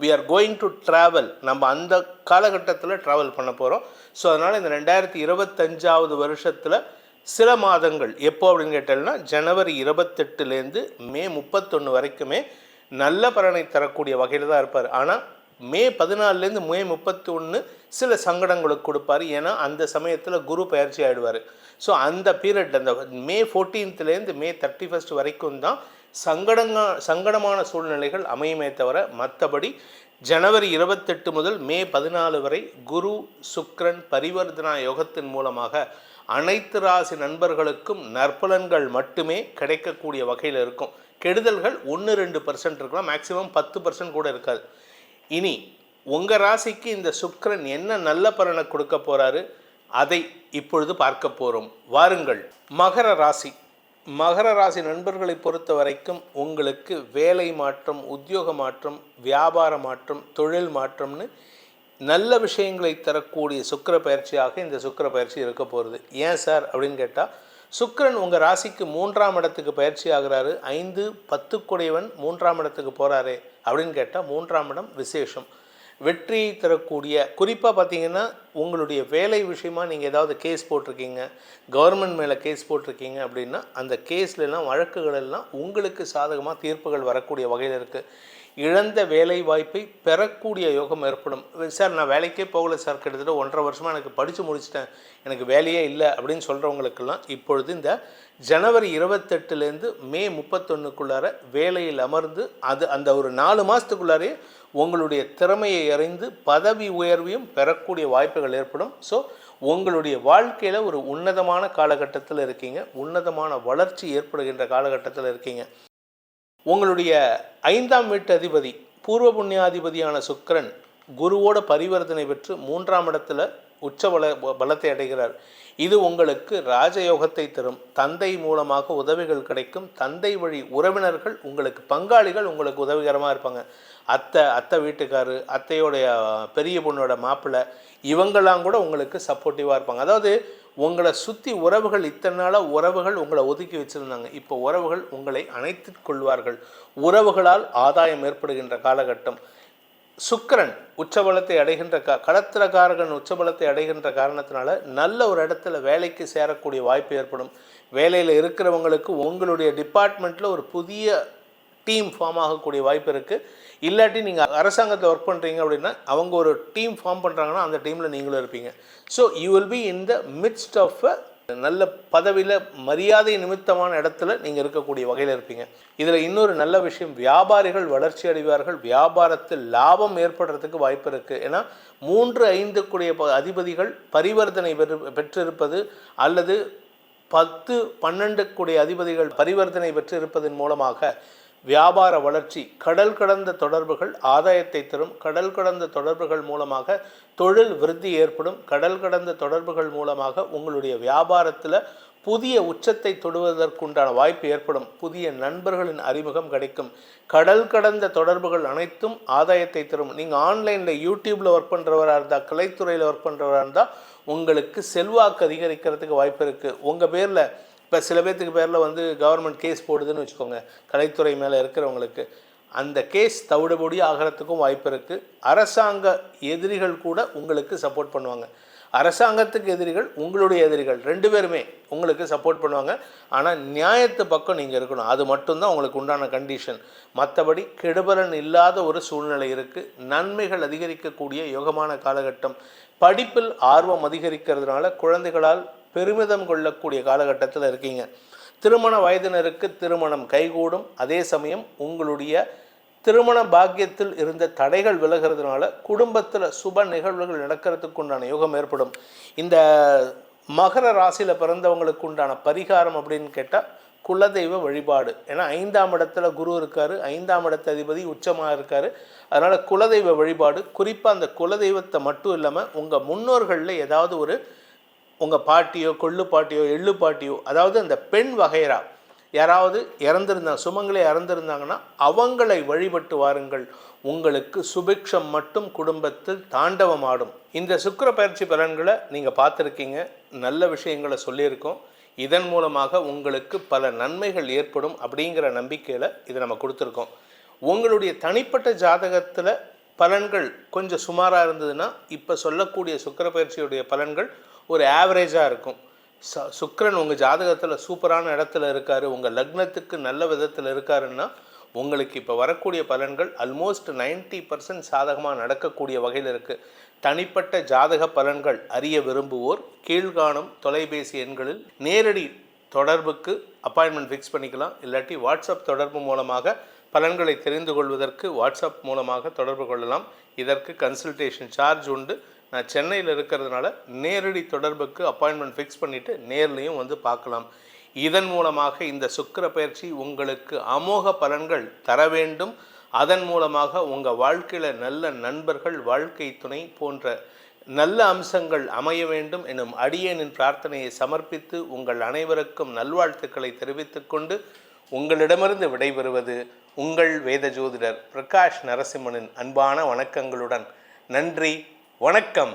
we are going to travel நம்ம அந்த காலகட்டத்தில் ட்ராவல் பண்ண போகிறோம் ஸோ அதனால் இந்த ரெண்டாயிரத்தி இருபத்தஞ்சாவது வருஷத்தில் சில மாதங்கள் எப்போ அப்படின்னு கேட்டோம்னா ஜனவரி இருபத்தெட்டுலேருந்து மே முப்பத்தொன்று வரைக்குமே நல்ல பலனை தரக்கூடிய வகையில் தான் இருப்பார். ஆனால் மே பதினாலுலேருந்து மே முப்பத்தி ஒன்று சில சங்கடங்களுக்கு கொடுப்பார். ஏன்னா அந்த சமயத்தில் குரு பயிற்சி ஆகிடுவார் ஸோ அந்த பீரியட் அந்த மே ஃபோர்டீன்த்துலேருந்து மே தேர்ட்டி ஃபஸ்ட் வரைக்கும் தான் சங்கடங்க சங்கடமான சூழ்நிலைகள் அமையுமே தவிர மற்றபடி ஜனவரி இருபத்தெட்டு முதல் மே பதினாலு வரை குரு சுக்ரன் பரிவர்த்தனா யோகத்தின் மூலமாக அனைத்து ராசி நண்பர்களுக்கும் நற்பலன்கள் மட்டுமே கிடைக்கக்கூடிய வகையில் இருக்கும். கெடுதல்கள் ஒன்று ரெண்டு பர்சன்ட் இருக்கலாம். மேக்ஸிமம் பத்து பர்சன்ட் கூட இருக்காது. இனி உங்கள் ராசிக்கு இந்த சுக்ரன் என்ன நல்ல பலனை கொடுக்க போகிறாரு அதை இப்பொழுது பார்க்க போகிறோம் வாருங்கள். மகர ராசி. மகர ராசி நண்பர்களை பொறுத்த வரைக்கும் உங்களுக்கு வேலை மாற்றம் உத்தியோக மாற்றம் வியாபார மாற்றம் தொழில் மாற்றம்னு நல்ல விஷயங்களை தரக்கூடிய சுக்கிர பயிற்சியாக இந்த சுக்கிர பயிற்சி இருக்க போகிறது ஏன் சார் அப்படின்னு கேட்டால் சுக்கரன் உங்கள் ராசிக்கு மூன்றாம் இடத்துக்கு பயிற்சி ஆகுறாரு. ஐந்து பத்து குடையவன் மூன்றாம் இடத்துக்கு போகிறாரே அப்படின்னு கேட்டால் மூன்றாம் இடம் விசேஷம். வெற்றியை தரக்கூடிய குறிப்பாக பார்த்தீங்கன்னா உங்களுடைய வேலை விஷயமா நீங்கள் ஏதாவது கேஸ் போட்டிருக்கீங்க கவர்மெண்ட் மேலே கேஸ் போட்டிருக்கீங்க அப்படின்னா அந்த கேஸ்லலாம் வழக்குகள் எல்லாம் உங்களுக்கு சாதகமாக தீர்ப்புகள் வரக்கூடிய வகையில் இருக்குது இழந்த வேலை வாய்ப்பை பெறக்கூடிய யோகம் ஏற்படும். சார் நான் வேலைக்கே போகல சார். கிட்டத்தட்ட ஒன்றரை வருஷமாக எனக்கு படித்து முடிச்சிட்டேன். எனக்கு வேலையே இல்லை அப்படின்னு சொல்கிறவங்களுக்கெல்லாம் இப்பொழுது இந்த ஜனவரி இருபத்தெட்டுலேருந்து மே முப்பத்தொன்னுக்குள்ளார வேலையில் அமர்ந்து அது அந்த ஒரு நாலு மாதத்துக்குள்ளாரே உங்களுடைய திறமையை அறிந்து பதவி உயர்வையும் பெறக்கூடிய வாய்ப்புகள் ஏற்படும். ஸோ உங்களுடைய வாழ்க்கையில் ஒரு உன்னதமான காலகட்டத்தில் இருக்கீங்க. உன்னதமான வளர்ச்சி ஏற்படுகின்ற காலகட்டத்தில் இருக்கீங்க. உங்களுடைய ஐந்தாம் வீட்டு அதிபதி பூர்வ புண்ணியாதிபதியான சுக்கிரன் குருவோட பரிவர்த்தனை பெற்று மூன்றாம் இடத்துல உச்ச பல பலத்தை அடைகிறார். இது உங்களுக்கு ராஜயோகத்தை தரும். தந்தை மூலமாக உதவிகள் கிடைக்கும். தந்தை வழி உறவினர்கள் உங்களுக்கு பங்காளிகள் உங்களுக்கு உதவிகரமாக இருப்பாங்க. அத்தை அத்தை வீட்டுக்காரு அத்தையோடைய பெரிய பொண்ணோட மாப்பிள்ளை இவங்கெல்லாம் கூட உங்களுக்கு சப்போர்ட்டிவாக இருப்பாங்க. அதாவது உங்களை சுற்றி உறவுகள் இத்தனை நாளாக உறவுகள் உங்களை ஒதுக்கி வச்சுருந்தாங்க. இப்போ உறவுகள் உங்களை அணைத்து கொள்வார்கள். உறவுகளால் ஆதாயம் ஏற்படுகின்ற காலகட்டம். சுக்கரன் உச்சபலத்தை அடைகின்ற கா கடத்திரக்காரகன் உச்சபலத்தை அடைகின்ற காரணத்தினால நல்ல ஒரு இடத்துல வேலைக்கு சேரக்கூடிய வாய்ப்பு ஏற்படும். வேலையில் இருக்கிறவங்களுக்கு உங்களுடைய டிபார்ட்மெண்ட்டில் ஒரு புதிய டீம் ஃபார்ம் ஆகக்கூடிய வாய்ப்பு இருக்குது இல்லாட்டி நீங்கள் அரசாங்கத்தில் ஒர்க் பண்ணுறீங்க அப்படின்னா அவங்க ஒரு டீம் ஃபார்ம் பண்ணுறாங்கன்னா அந்த டீமில் நீங்களும் இருப்பீங்க. So you will be in the midst of a நல்ல பதவியில் மரியாதை நிமித்தமான இடத்துல நீங்கள் இருக்கக்கூடிய வகையில் இருப்பீங்க. இதில் இன்னொரு நல்ல விஷயம் வியாபாரிகள் வளர்ச்சி அடைவார்கள். வியாபாரத்தில் லாபம் ஏற்படுறதுக்கு வாய்ப்பு இருக்குது ஏன்னா மூன்று ஐந்து கூடிய அதிபதிகள் பரிவர்த்தனை பெற்று பெற்றிருப்பது அல்லது பத்து பன்னெண்டு கூடிய அதிபதிகள் பரிவர்த்தனை பெற்றிருப்பதன் மூலமாக வியாபார வளர்ச்சி கடல் கடந்த தொடர்புகள் ஆதாயத்தை தரும். கடல் கடந்த தொடர்புகள் மூலமாக தொழில் விருத்தி ஏற்படும். கடல் கடந்த தொடர்புகள் மூலமாக உங்களுடைய வியாபாரத்தில் புதிய உச்சத்தை தொடுவதற்குண்டான வாய்ப்பு ஏற்படும். புதிய நண்பர்களின் அறிமுகம் கிடைக்கும். கடல் கடந்த தொடர்புகள் அனைத்தும் ஆதாயத்தை தரும். நீங்கள் ஆன்லைனில் யூடியூப்பில் ஒர்க் பண்ணுறவராக இருந்தால் கலைத்துறையில் ஒர்க் பண்ணுறவராக இருந்தால் உங்களுக்கு செல்வாக்கு அதிகரிக்கிறதுக்கு வாய்ப்பு இருக்குது உங்கள் பேரில் இப்போ சில பேர்த்துக்கு பேரில் வந்து கவர்மெண்ட் கேஸ் போடுதுன்னு வச்சுக்கோங்க. கலைத்துறை மேலே இருக்கிறவங்களுக்கு. அந்த கேஸ் தவிடுபடி ஆகிறதுக்கும் வாய்ப்பு இருக்குது அரசாங்க எதிரிகள் கூட உங்களுக்கு சப்போர்ட் பண்ணுவாங்க. அரசாங்கத்துக்கு எதிரிகள் உங்களுடைய எதிரிகள் ரெண்டு பேருமே உங்களுக்கு சப்போர்ட் பண்ணுவாங்க. ஆனால் நியாயத்து பக்கம் நீங்கள் இருக்கணும். அது மட்டும்தான் உங்களுக்கு உண்டான கண்டிஷன் மற்றபடி கெடுபலன் இல்லாத ஒரு சூழ்நிலை இருக்குது நன்மைகள் அதிகரிக்கக்கூடிய யோகமான காலகட்டம். படிப்பில் ஆர்வம் அதிகரிக்கிறதுனால குழந்தைகளால் பெருமிதம் கொள்ளக்கூடிய காலகட்டத்தில் இருக்கீங்க. திருமண வயதினருக்கு திருமணம் கைகூடும். அதே சமயம் உங்களுடைய திருமண பாக்கியத்தில் இருந்த தடைகள் விலகிறதுனால குடும்பத்தில் சுப நிகழ்வுகள் நடக்கிறதுக்கு உண்டான யோகம் ஏற்படும். இந்த மகர ராசியில் பிறந்தவங்களுக்கு உண்டான பரிகாரம் அப்படின்னு கேட்டால் குலதெய்வ வழிபாடு. ஏன்னா ஐந்தாம் இடத்துல குரு இருக்கார் ஐந்தாம் இடத்த அதிபதி உச்சமாக இருக்கார். அதனால் குலதெய்வ வழிபாடு குறிப்பாக அந்த குலதெய்வத்தை மட்டும் இல்லாமல் உங்கள் முன்னோர்களில் ஏதாவது ஒரு உங்கள் பாட்டியோ கொள்ளு பாட்டியோ எள்ளு பாட்டியோ அதாவது அந்த பெண் வகைரா யாராவது இறந்துருந்தாங்க சுமங்களே இறந்துருந்தாங்கன்னா அவங்களை வழிபட்டு வாருங்கள். உங்களுக்கு சுபிக்ஷம் மட்டும் குடும்பத்தில் தாண்டவமாடும். இந்த சுக்கர பயிற்சி பலன்களை நீங்கள் பார்த்துருக்கீங்க. நல்ல விஷயங்களை சொல்லியிருக்கோம். இதன் மூலமாக உங்களுக்கு பல நன்மைகள் ஏற்படும் அப்படிங்கிற நம்பிக்கையில் இதை நம்ம கொடுத்துருக்கோம். உங்களுடைய தனிப்பட்ட ஜாதகத்தில் பலன்கள் கொஞ்சம் சுமாராக இருந்ததுன்னா இப்போ சொல்லக்கூடிய சுக்கர பயிற்சியுடைய பலன்கள் ஒரு ஆவரேஜாக இருக்கும். ச சுக்கரன் உங்கள் ஜாதகத்தில் சூப்பரான இடத்துல இருக்கார். உங்கள் லக்னத்துக்கு நல்ல விதத்தில் இருக்காருன்னா உங்களுக்கு இப்போ வரக்கூடிய பலன்கள் அல்மோஸ்ட் நைன்ட்டி பர்சன்ட் சாதகமாக நடக்கக்கூடிய வகையில் இருக்குது தனிப்பட்ட ஜாதக பலன்கள் அறிய விரும்புவோர் கீழ்காணும் தொலைபேசி எண்களில் நேரடி தொடர்புக்கு அப்பாயின்மெண்ட் ஃபிக்ஸ் பண்ணிக்கலாம். இல்லாட்டி வாட்ஸ்அப் தொடர்பு மூலமாக பலன்களை தெரிந்து கொள்வதற்கு வாட்ஸ்அப் மூலமாக தொடர்பு கொள்ளலாம். இதற்கு கன்சல்டேஷன் சார்ஜ் உண்டு. நான் சென்னையில் இருக்கிறதுனால நேரடி தொடர்புக்கு அப்பாயின்மெண்ட் ஃபிக்ஸ் பண்ணிவிட்டு நேர்லேயும் வந்து பார்க்கலாம். இதன் மூலமாக இந்த சுக்கர பயிற்சி உங்களுக்கு அமோக பலன்கள் தர வேண்டும். அதன் மூலமாக உங்கள் வாழ்க்கையில் நல்ல நண்பர்கள் வாழ்க்கை துணை போன்ற நல்ல அம்சங்கள் அமைய வேண்டும் எனும் அடியேனின் பிரார்த்தனையை சமர்ப்பித்து உங்கள் அனைவருக்கும் நல்வாழ்த்துக்களை தெரிவித்துக்கொண்டு உங்களிடமிருந்து விடைபெறுவது உங்கள் வேத ஜோதிடர் பிரகாஷ் நரசிம்மனின் அன்பான வணக்கங்களுடன் நன்றி. வணக்கம்.